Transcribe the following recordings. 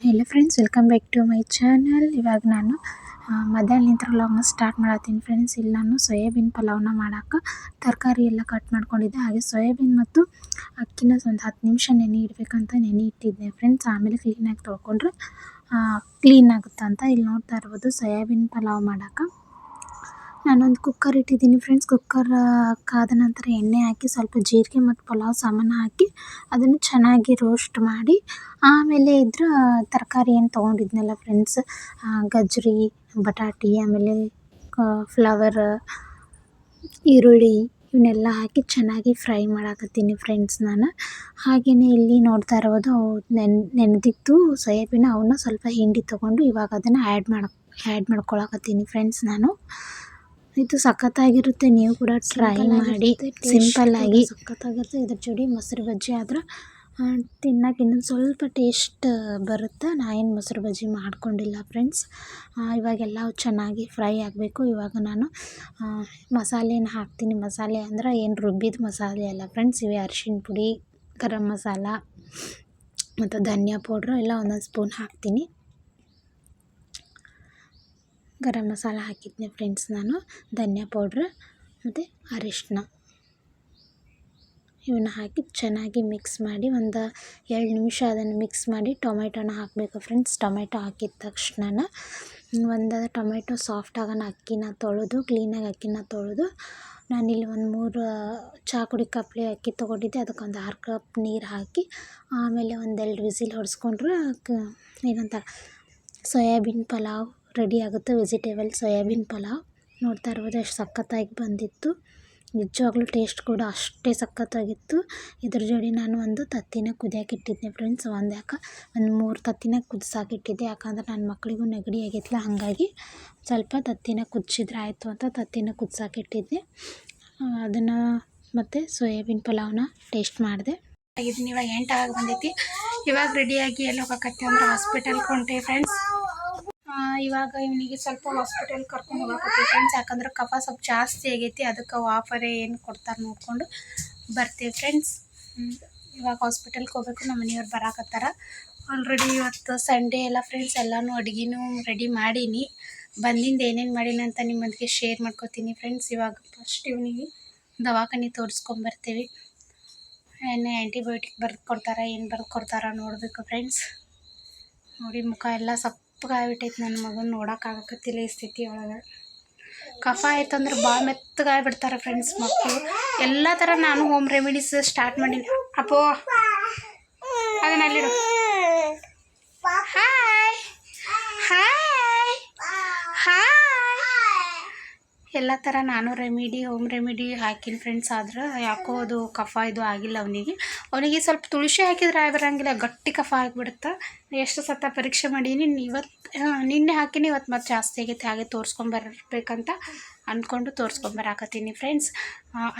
Hello friends welcome back to my channel ಇವಾಗ ನಾನು ಮಧ್ಯಾಹ್ನಲಿಂತ್ರ ವ್ಲಾಗ್ನ ಸ್ಟಾರ್ಟ್ ಮಾಡತ್ತೀನಿ ಫ್ರೆಂಡ್ಸ್ ಇಲ್ಲಿ ನಾನು ಸೋಯಾಬೀನ್ ಪಲಾವ್ನ ಮಾಡೋಕೆ ತರಕಾರಿ ಎಲ್ಲ ಕಟ್ ಮಾಡ್ಕೊಂಡಿದ್ದೆ. ಹಾಗೆ ಸೋಯಾಬೀನ್ ಮತ್ತು ಅಕ್ಕಿನ ಒಂದು ಹತ್ತು ನಿಮಿಷ ನೆನೆ ಇಡಬೇಕಂತ ನೆನೆ ಇಟ್ಟಿದ್ದೆ ಫ್ರೆಂಡ್ಸ್ ಆಮೇಲೆ ಕ್ಲೀನಾಗಿ ತೊಳ್ಕೊಂಡ್ರೆ ಕ್ಲೀನ್ ಆಗುತ್ತೆ ಅಂತ ಇಲ್ಲಿ ನೋಡ್ತಾ ಇರ್ಬೋದು ಸೋಯಾಬೀನ್ ಪಲಾವ್ ಮಾಡೋಕೆ. ನಾನೊಂದು ಕುಕ್ಕರ್ ಇಟ್ಟಿದ್ದೀನಿ ಫ್ರೆಂಡ್ಸ್ ಕುಕ್ಕರ್ ಕಾದ ನಂತರ ಎಣ್ಣೆ ಹಾಕಿ ಸ್ವಲ್ಪ ಜೀರಿಗೆ ಮತ್ತು ಪಲಾವ್ ಸಾಮಾನು ಹಾಕಿ ಅದನ್ನು ಚೆನ್ನಾಗಿ ರೋಸ್ಟ್ ಮಾಡಿ, ಆಮೇಲೆ ಇದ್ರ ತರಕಾರಿ ಏನು ತೊಗೊಂಡಿದ್ನಲ್ಲ ಫ್ರೆಂಡ್ಸ್ ಗಜ್ಜರಿ ಬಟಾಟೆ, ಆಮೇಲೆ ಫ್ಲವರ್ ಈರುಳ್ಳಿ ಇವನ್ನೆಲ್ಲ ಹಾಕಿ ಚೆನ್ನಾಗಿ ಫ್ರೈ ಮಾಡಾಕತ್ತೀನಿ ಫ್ರೆಂಡ್ಸ್ ನಾನು. ಹಾಗೆಯೇ ಇಲ್ಲಿ ನೋಡ್ತಾ ಇರ್ಬೋದು ನೆನ್ ನೆನೆದಿತ್ತು ಸೋಯಾಬೀನ್ ಅವನ್ನ ಸ್ವಲ್ಪ ಹಿಂಡಿ ತೊಗೊಂಡು ಇವಾಗ ಅದನ್ನು ಆ್ಯಡ್ ಮಾಡಿ ಆ್ಯಡ್ ಮಾಡ್ಕೊಳಕತ್ತೀನಿ ಫ್ರೆಂಡ್ಸ್ ನಾನು. ಇದು ಸಖತ್ತಾಗಿರುತ್ತೆ. ನೀವು ಕೂಡ ಟ್ರೈ ಮಾಡಿ. ಸಿಂಪಲ್ ಆಗಿ. ಸಖತ್ತಾಗಿರುತ್ತೆ. ಇದ್ರ ಜೋಡಿ ಮೊಸರು ಬಜ್ಜಿ ಆದ್ರೆ ತಿನ್ನಕ್ಕೆ ಇನ್ನೊಂದು ಸ್ವಲ್ಪ ಟೇಸ್ಟ್ ಬರುತ್ತೆ? ನಾ ಏನು ಮೊಸರು ಬಜ್ಜಿ ಮಾಡ್ಕೊಂಡಿಲ್ಲ ಫ್ರೆಂಡ್ಸ್ ಇವಾಗೆಲ್ಲ ಚೆನ್ನಾಗಿ ಫ್ರೈ ಆಗಬೇಕು. ಇವಾಗ ನಾನು ಮಸಾಲೆನ ಹಾಕ್ತೀನಿ. ಮಸಾಲೆ ಅಂದ್ರೆ ಏನು ರುಬ್ಬಿದ ಮಸಾಲೆ ಅಲ್ಲ ಫ್ರೆಂಡ್ಸ್ ಇವೆ ಅರಿಶಿಣ ಪುಡಿ ಗರಂ ಮಸಾಲ ಮತ್ತು ಧನಿಯಾ ಪೌಡ್ರು ಎಲ್ಲ ಒಂದೊಂದು ಸ್ಪೂನ್ ಹಾಕ್ತೀನಿ. ಗರಂ ಮಸಾಲ ಹಾಕಿದ್ದೆ ಫ್ರೆಂಡ್ಸ್ ನಾನು, ಧನಿಯಾ ಪೌಡ್ರ್ ಮತ್ತು ಅರಿಶಿನ ಇವನ್ನ ಹಾಕಿ ಚೆನ್ನಾಗಿ ಮಿಕ್ಸ್ ಮಾಡಿ ಒಂದು ಎರಡು ನಿಮಿಷ ಅದನ್ನು ಮಿಕ್ಸ್ ಮಾಡಿ ಟೊಮೆಟೊನ ಹಾಕಬೇಕು ಫ್ರೆಂಡ್ಸ್ ಟೊಮೆಟೊ ಹಾಕಿದ ತಕ್ಷಣ ಒಂದು ಟೊಮೆಟೊ ಸಾಫ್ಟ್ ಆಗೋಣ ಅಕ್ಕಿನ ತೊಳೆದು ಕ್ಲೀನಾಗಿ ಅಕ್ಕಿನ ತೊಳೆದು, ನಾನಿಲ್ಲಿ ಒಂದು ಮೂರು ಚಹಾ ಕುಡಿ ಕಪ್ಲೆ ಅಕ್ಕಿ ತೊಗೊಂಡಿದ್ದೆ. ಅದಕ್ಕೊಂದು ಆರು ಕಪ್ ನೀರು ಹಾಕಿ, ಆಮೇಲೆ ಒಂದೆರಡು ವಿಸಿಲ್ ಹೊಡೆಸ್ಕೊಂಡ್ರೆ ಏನಂತಾರೆ, ಸೋಯಾಬೀನ್ ಪಲಾವ್ ರೆಡಿ ಆಗುತ್ತೆ ವೆಜಿಟೇಬಲ್, ಸೋಯಾಬೀನ್, ಪಲಾವ್. ನೋಡ್ತಾ ಇರ್ಬೋದು, ಎಷ್ಟು ಸಖತ್ತಾಗಿ ಬಂದಿತ್ತು. ನಿಜವಾಗ್ಲೂ ಟೇಸ್ಟ್ ಕೂಡ ಅಷ್ಟೇ ಸಖತ್ತಾಗಿತ್ತು. ಇದ್ರ ಜೋಡಿ ನಾನು ಒಂದು ತತ್ತಿನ ಕುದಿಯೋಕೆ ಇಟ್ಟಿದ್ದೆ ಫ್ರೆಂಡ್ಸ್. ಒಂದು ಯಾಕೆ ಒಂದು ಮೂರು ತತ್ತಿನ ಕುದಿಸಾಕಿಟ್ಟಿದ್ದೆ ಯಾಕಂದ್ರೆ ನನ್ನ ಮಕ್ಕಳಿಗೂ ನೆಗಡಿ ಆಗಿತ್ತಲ್ಲ ಹಾಗಾಗಿ ಸ್ವಲ್ಪ ತತ್ತಿನ ಕುದಿಸಿದ್ರೆ ಆಯಿತು ಅಂತ ತತ್ತಿನ ಕುದಿಸಾಕಿಟ್ಟಿದ್ದೆ ಅದನ್ನು ಮತ್ತು ಸೋಯಾಬೀನ್, ಪಲಾವ್ನ ಟೇಸ್ಟ್ ಮಾಡಿದೆ. ಇದನ್ನ ಇವಾಗ ಎಂಟಾಗಿ ಬಂದೈತಿ. ಇವಾಗ ರೆಡಿಯಾಗಿ ಎಲ್ಲಿ ಹೋಗಕತ್ತೆ ಅಂದ್ರೆ ಹಾಸ್ಪಿಟಲ್ಗೆ ಹೊಂಟೆ ಫ್ರೆಂಡ್ಸ್ ಇವಾಗ ಇವನಿಗೆ ಸ್ವಲ್ಪ ಹಾಸ್ಪಿಟಲ್ ಕರ್ಕೊಂಡು ಹೋಗಕ್ಕೆ ಫ್ರೆಂಡ್ಸ್ ಯಾಕಂದ್ರೆ ಕಫ ಸ್ವಲ್ಪ ಜಾಸ್ತಿ ಆಗೈತಿ. ಅದಕ್ಕೆ ಆಫರೇ ಏನು ಕೊಡ್ತಾರೆ ನೋಡಿಕೊಂಡು ಬರ್ತೀವಿ ಫ್ರೆಂಡ್ಸ್ ಇವಾಗ ಹಾಸ್ಪಿಟಲ್ಗೆ ಹೋಗ್ಬೇಕು. ನಮ್ಮ ಮನೆಯವ್ರು ಬರಾಕತ್ತಾರ. ಆಲ್ರೆಡಿ ಇವತ್ತು ಸಂಡೇ ಎಲ್ಲ ಫ್ರೆಂಡ್ಸ್ ಎಲ್ಲನೂ ಅಡುಗೆನೂ ರೆಡಿ ಮಾಡೀನಿ. ಬಂದಿಂದ ಏನೇನು ಮಾಡೀನಿ ಅಂತ ನಿಮ್ಮೊಂದಿಗೆ ಶೇರ್ ಮಾಡ್ಕೋತೀನಿ ಫ್ರೆಂಡ್ಸ್ ಇವಾಗ ಫಸ್ಟ್ ಇವನಿಗೆ ದವಾಖಾನೆ ತೋರಿಸ್ಕೊಂಬರ್ತೀವಿ ಏನು ಆ್ಯಂಟಿಬಯೋಟಿಕ್ ಬರ್ದು ಕೊಡ್ತಾರ, ಏನು ಬರ್ದು ಕೊಡ್ತಾರ ನೋಡಬೇಕು ಫ್ರೆಂಡ್ಸ್ ನೋಡಿ ಮುಖ ಎಲ್ಲ ಸಪ್ಪಗಾಗ್ಬಿಟ್ಟೈತೆ ನನ್ನ ಮಗನ ನೋಡೋಕ್ಕಾಗಕತ್ತಿಲ್ಲ ಈ ಸ್ಥಿತಿ ಒಳಗೆ. ಕಫ ಆಯ್ತಂದ್ರೆ ಭಾಳ ಮೆತ್ತಗಾಗ್ಬಿಡ್ತಾರೆ ಫ್ರೆಂಡ್ಸ್ ಮಕ್ಕಳು ಎಲ್ಲ ಥರ ನಾನು ಹೋಮ್ ರೆಮಿಡೀಸ್ ಸ್ಟಾರ್ಟ್ ಮಾಡೀನಿ. ಅಪ್ಪೋ ಅದನ್ನ ಹಾಯ್ ಹಾಯ್ ಹಾಯ್ ಎಲ್ಲ ಥರ ನಾನು ರೆಮಿಡಿ ಹೋಮ್ ರೆಮಿಡಿ ಹಾಕಿನಿ ಫ್ರೆಂಡ್ಸ್ ಆದ್ರೆ ಯಾಕೋ ಅದು ಕಫ ಇದು ಆಗಿಲ್ಲ ಅವನಿಗೆ. ಅವನಿಗೆ ಸ್ವಲ್ಪ ತುಳಸಿ ಹಾಕಿದ್ರೆ ಬರಂಗಿಲ್ಲ ಗಟ್ಟಿ ಕಫ ಆಗಿಬಿಡುತ್ತೆ? ಎಷ್ಟು ಸತ ಪರೀಕ್ಷೆ ಮಾಡೀನಿ ಇವತ್ತು ನಿನ್ನೆ ಹಾಕಿನಿ ಇವತ್ತು ಮತ್ತೆ ಜಾಸ್ತಿ ಆಗೈತೆ, ಹಾಗೆ ತೋರಿಸ್ಕೊಂಬರ್ಬೇಕಂತ ಅಂದ್ಕೊಂಡು ತೋರಿಸ್ಕೊಂಬರಾಕತ್ತೀನಿ ಫ್ರೆಂಡ್ಸ್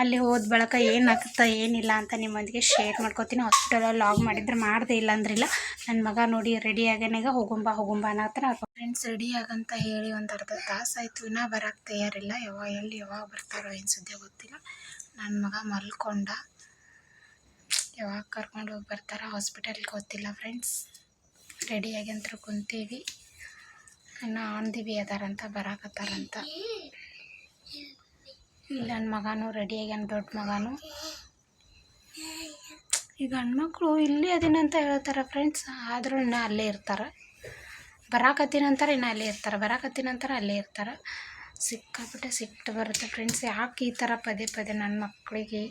ಅಲ್ಲಿ ಹೋದ ಬಳಕ ಏನಾಗುತ್ತೆ ಏನಿಲ್ಲ ಅಂತ ನಿಮ್ಮೊಂದಿಗೆ ಶೇರ್ ಮಾಡ್ಕೊತೀನಿ. ಹಾಸ್ಪಿಟಲಲ್ಲಿ ಲಾಗ್ ಮಾಡಿದ್ರೆ ಮಾಡಿದೆ ಇಲ್ಲ ಅಂದ್ರಿಲ್ಲ. ನನ್ನ ಮಗ ನೋಡಿ ರೆಡಿ ಆಗ್ಯಾನಾಗ ಹೋಗುಂಬ ಹೋಗುಂಬ ಅನ್ನೋ ಫ್ರೆಂಡ್ಸ್ ರೆಡಿ ಆಗಂತ ಹೇಳಿ ಒಂದು ಅರ್ಧ ತಾಸು ಆಯಿತು. ಇನ್ನೂ ಬರೋಕ್ಕೆ ತಯಾರಿಲ್ಲ. ಯಾವಾಗ, ಎಲ್ಲಿ ಯಾವಾಗ ಬರ್ತಾರೋ ಏನು ಸುದ್ದಿ ಗೊತ್ತಿಲ್ಲ. ನನ್ನ ಮಗ ಮಲ್ಕೊಂಡ. ಯಾವಾಗ ಕರ್ಕೊಂಡು ಹೋಗಿ ಬರ್ತಾರ ಹಾಸ್ಪಿಟಲ್ಗೆ ಗೊತ್ತಿಲ್ಲ ಫ್ರೆಂಡ್ಸ್ ರೆಡಿಯಾಗಿ ಅಂತ ಕುಂತೀವಿ. ಇನ್ನು ಆನ್ ದಿ ಅದಾರಂತ ಬರಾಕತ್ತಾರಂತ ಇಲ್ಲಿ ನನ್ನ ಮಗನೂ ರೆಡಿಯಾಗ್ಯಾನ ದೊಡ್ಡ ಮಗನೂ. ಈ ಗಂಡು ಮಕ್ಕಳು ಇಲ್ಲೇ ಅದಿನಂತ ಹೇಳ್ತಾರೆ ಫ್ರೆಂಡ್ಸ್ ಆದರೂ ಇನ್ನೂ ಅಲ್ಲೇ ಇರ್ತಾರೆ. ಬರಾಕತ್ತಿನಂತಾರೆ ಇನ್ನೂ ಅಲ್ಲೇ ಇರ್ತಾರೆ. ಬರಾಕತ್ತಿನಂತಾರೆ ಅಲ್ಲೇ ಇರ್ತಾರೆ. ಸಿಕ್ಕಾಪಟ್ಟೆ ಸಿಟ್ಟು ಬರುತ್ತೆ ಫ್ರೆಂಡ್ಸ್, ಯಾಕೆ ಈ ಥರ ಪದೇ ಪದೇ ನನ್ನ ಮಕ್ಕಳಿಗೆ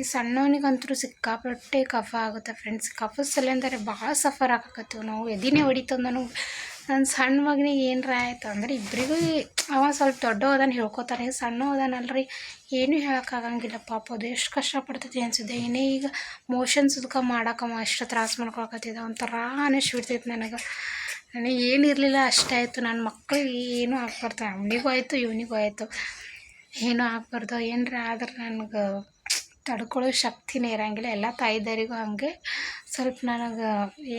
ಈ ಸಣ್ಣವನಿಗಂತೂ ಸಿಕ್ಕಾಪಟ್ಟೆ ಕಫ ಆಗುತ್ತೆ ಫ್ರೆಂಡ್ಸ್. ಕಫದ ಸಲೆಂದರೆ ಭಾಳ ಸಫರ್ ಆಗಕತ್ತೀವಿ ನಾವು ಎದಿನೇ ಹೊಡಿತಂದನು ನನ್ನ ಸಣ್ಣ ಮಗನಿಗೆ ಏನರ ಆಯ್ತು ಅಂದ್ರೆ ಇಬ್ಬರಿಗೂ ಅವ ಸ್ವಲ್ಪ ದೊಡ್ಡ ಹೋದಾನ ಹೇಳ್ಕೊತಾನೆ ಸಣ್ಣ ಹೋದಾನಲ್ರಿ ಏನೂ ಹೇಳೋಕ್ಕಾಗಂಗಿಲ್ಲ ಪಾಪ, ಅದು ಎಷ್ಟು ಕಷ್ಟಪಡ್ತೈತಿ ಅನಿಸಿದೆ ಏನೇ ಈಗ ಮೋಷನ್ ಸುದ್ಕ ಮಾಡಕ್ಕಮ್ಮ ಎಷ್ಟು ತ್ರಾಸು ಮಾಡ್ಕೊಳಕತ್ತಿದ್ದ ಒಂಥರ ಅನಿಸ್ಬಿಡ್ತೈತೆ ನನಗೆ. ನನಗೆ ಏನಿರಲಿಲ್ಲ ಅಷ್ಟೇ ಆಯಿತು. ನನ್ನ ಮಕ್ಕಳಿಗೆ ಏನೂ ಆಗ್ಬಾರ್ದು. ಅವನಿಗೂ ಆಯಿತು, ಇವನಿಗೂ ಆಯಿತು. ಏನೂ ಆಗ್ಬಾರ್ದು. ಏನರ ಆದ್ರೆ ನನಗೆ ತಡ್ಕೊಳ್ಳೋ ಶಕ್ತಿನೇ ಇರೋಂಗಿಲ್ಲ. ಎಲ್ಲ ತಾಯಿದಾರಿಗೂ ಹಾಗೆ. ಸ್ವಲ್ಪ ನನಗೆ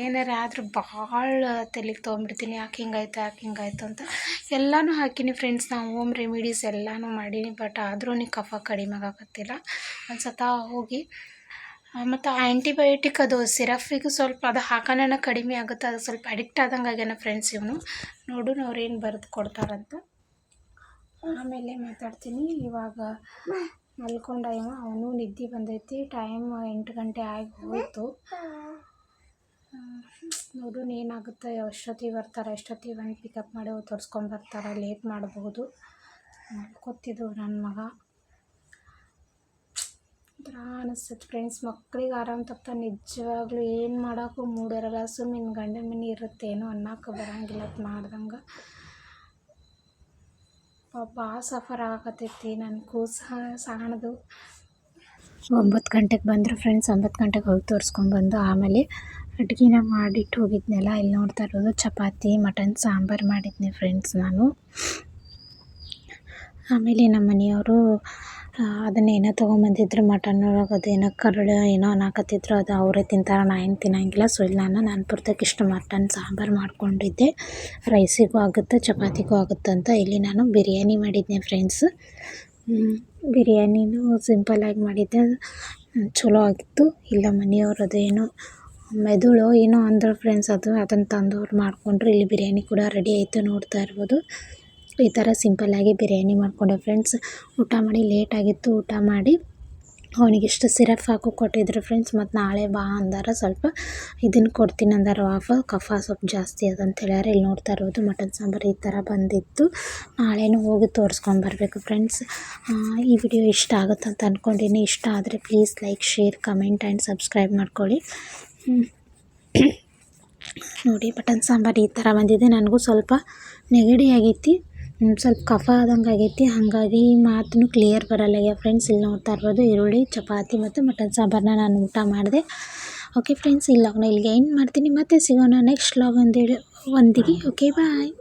ಏನಾರ ಆದರೂ ಭಾಳ ತಲೆಗೆ ತೊಗೊಂಬಿಡ್ತೀನಿ. ಯಾಕೆ ಹಿಂಗಾಯ್ತು ಯಾಕೆ ಹಿಂಗಾಯ್ತು ಅಂತ ಎಲ್ಲನೂ ಹಾಕಿನಿ ಫ್ರೆಂಡ್ಸ್ ನಾವು ಹೋಮ್ ರೆಮಿಡೀಸ್ ಎಲ್ಲನೂ ಮಾಡೀನಿ. ಬಟ್ ಆದರೂ ನೀ ಕಫ ಕಡಿಮೆ ಆಗಾಕತ್ತಿಲ್ಲ. ಒಂದು ಸತ ಹೋಗಿ ಮತ್ತು ಆ್ಯಂಟಿಬಯೋಟಿಕ್ ಅದು ಸಿರಫಿಗೂ ಸ್ವಲ್ಪ ಅದು ಹಾಕೋಣ ಕಡಿಮೆ ಆಗುತ್ತೆ. ಅದು ಸ್ವಲ್ಪ ಅಡಿಕ್ಟ್ ಆದಂಗೆ ಆಗ್ಯಾನ ಫ್ರೆಂಡ್ಸ್ ಇವನು. ನೋಡೋಣ ಅವ್ರೇನು ಬರೆದು ಕೊಡ್ತಾರಂತ. ಆಮೇಲೆ ಮಾತಾಡ್ತೀನಿ. ಇವಾಗ ಮಲ್ಕೊಂಡ ಅವನು ನಿದ್ದೆ ಬಂದೈತಿ. ಟೈಮ್ ಎಂಟು ಗಂಟೆ ಆಗಿ ಹೋಯಿತು ನೋಡೋಣ ಏನಾಗುತ್ತೆ, ಎಷ್ಟೊತ್ತಿಗೆ ಬರ್ತಾರೆ, ಎಷ್ಟೊತ್ತಿಗೆ ಬಂದು ಪಿಕಪ್ ಮಾಡಿ ತೋರಿಸ್ಕೊಂಡು ಬರ್ತಾರೆ ಲೇಟ್ ಮಾಡಬಹುದು ಮಲ್ಕೊತಿದ್ದು ನನ್ನ ಮಗ. ಒಂಥರ ಅನಿಸ್ತೈತೆ ಫ್ರೆಂಡ್ಸ್ ಮಕ್ಳಿಗೆ ಆರಾಮ್ ತಪ್ಪ ನಿಜವಾಗ್ಲೂ ಏನು ಮಾಡೋಕ್ಕೂ ಮೂಡಿರಲ್ಲ. ಸುಮ್ಮನೆ ಗಂಡನ ಮನೆ ಇರುತ್ತೆ ಏನೋ ಅನ್ನಕ್ಕೆ ಬರಂಗಿಲ್ಲ ಅಂತ ಮಾಡ್ದಂಗೆ ಭಾಳ ಸಫರ್ ಆಗತೈತಿ ನನ್ನ ಕೂಸು ಸಾಣದು. ಒಂಬತ್ತು ಗಂಟೆಗೆ ಬಂದರು ಫ್ರೆಂಡ್ಸ್ ಒಂಬತ್ತು ಗಂಟೆಗೆ ಹೋಗಿ ತೋರಿಸ್ಕೊಂಡ್ಬಂದು ಆಮೇಲೆ ಅಡುಗೆನ ಮಾಡಿಟ್ಟು ಹೋಗಿದ್ನಲ್ಲ ಇಲ್ಲಿ ನೋಡ್ತಾ ಇರೋದು ಚಪಾತಿ, ಮಟನ್, ಸಾಂಬಾರು ಮಾಡಿದ್ನಿ ಫ್ರೆಂಡ್ಸ್ ನಾನು. ಆಮೇಲೆ ನಮ್ಮ ಮನೆಯವರು ಅದನ್ನೇನೋ ತೊಗೊಂಬಂದಿದ್ರು ಮಟನ್ ಒಳಗೆ ಅದೇನೋ ಕರಳು ಏನೋ ಅನ್ನಕತ್ತಿದ್ರು, ಅದು ಅವರೇ ತಿಂತಾರೆ, ನಾ ಏನು ತಿನ್ನಂಗಿಲ್ಲ. ಸೊ ಇಲ್ಲ ನಾನು ಪುರ್ತಕ್ಕೆ ಇಷ್ಟು ಮಟನ್ ಸಾಂಬಾರು ಮಾಡ್ಕೊಂಡಿದ್ದೆ. ರೈಸಿಗೂ ಆಗುತ್ತೆ, ಚಪಾತಿಗೂ ಆಗುತ್ತೆ ಅಂತ ಇಲ್ಲಿ ನಾನು ಬಿರಿಯಾನಿ ಮಾಡಿದ್ದೆ ಫ್ರೆಂಡ್ಸ್ ಬಿರಿಯಾನಿನೂ ಸಿಂಪಲ್ಲಾಗಿ ಮಾಡಿದ್ದೆ. ಚಲೋ ಆಗಿತ್ತು. ಇಲ್ಲ ಮನೆಯವ್ರು ಅದೇನೋ ಮೆದುಳು ಏನೋ ಅಂದರು ಫ್ರೆಂಡ್ಸ್ ಅದು. ಅದನ್ನು ತಂದು ಅವ್ರು ಮಾಡಿಕೊಂಡ್ರು. ಇಲ್ಲಿ ಬಿರಿಯಾನಿ ಕೂಡ ರೆಡಿ ಆಯಿತು ನೋಡ್ತಾ ಇರ್ಬೋದು. ಈ ಥರ ಸಿಂಪಲ್ಲಾಗಿ ಬಿರಿಯಾನಿ ಮಾಡಿಕೊಂಡೆ ಫ್ರೆಂಡ್ಸ್. ಊಟ ಮಾಡಿ ಲೇಟಾಗಿತ್ತು ಊಟ ಮಾಡಿ ಅವನಿಗೆ ಇಷ್ಟು ಸಿರಪ್ ಹಾಕು ಕೊಟ್ಟಿದ್ರು ಫ್ರೆಂಡ್ಸ್. ಮತ್ತು ನಾಳೆ ಬಾ ಅಂದಾರ ಸ್ವಲ್ಪ. ಇದನ್ನು ಕೊಡ್ತೀನಿ ಅಂದಾರ ವಾಫ ಕಫ ಸ್ವಲ್ಪ ಜಾಸ್ತಿ ಅದಂತ ಹೇಳ್ಯಾರ. ಇಲ್ಲಿ ನೋಡ್ತಾ ಇರೋದು ಮಟನ್ ಸಾಂಬಾರು ಈ ಥರ ಬಂದಿತ್ತು. ನಾಳೆನೂ ಹೋಗಿ ತೋರಿಸ್ಕೊಂಡು ಬರಬೇಕು ಫ್ರೆಂಡ್ಸ್. ಈ ವಿಡಿಯೋ ಇಷ್ಟ ಆಗುತ್ತೆ ಅಂತ ಅಂದ್ಕೊಂಡಿನಿ ಇಷ್ಟ ಆದರೆ please like share comment and subscribe ಮಾಡ್ಕೊಳ್ಳಿ. ನೋಡಿ ಮಟನ್ ಸಾಂಬಾರು ಈ ಥರ ಬಂದಿದೆ. ನನಗೂ ಸ್ವಲ್ಪ ನೆಗಡಿ ಆಗೈತಿ ಸ್ವಲ್ಪ ಕಫ ಆದಂಗೆ ಆಗೈತಿ. ಹಾಗಾಗಿ ಮಾತೂ ಕ್ಲಿಯರ್ ಬರಲ್ಲ ಫ್ರೆಂಡ್ಸ್ ಇಲ್ಲಿ ನೋಡ್ತಾ ಇರ್ಬೋದು, ಈರುಳ್ಳಿ, ಚಪಾತಿ ಮತ್ತು ಮಟನ್ ಸಾಂಬಾರನ್ನ ನಾನು ಊಟ ಮಾಡಿದೆ. ಓಕೆ ಫ್ರೆಂಡ್ಸ್ ಈ ಇಲ್ಲಿಗೆ ಏನು ಮಾಡ್ತೀನಿ. ಮತ್ತೆ ಸಿಗೋಣ ನೆಕ್ಸ್ಟ್ ಲಾಗ್ ಒಂದೇಳಿ ಒಂದಿಗೆ ಓಕೆ ಬಾಯ್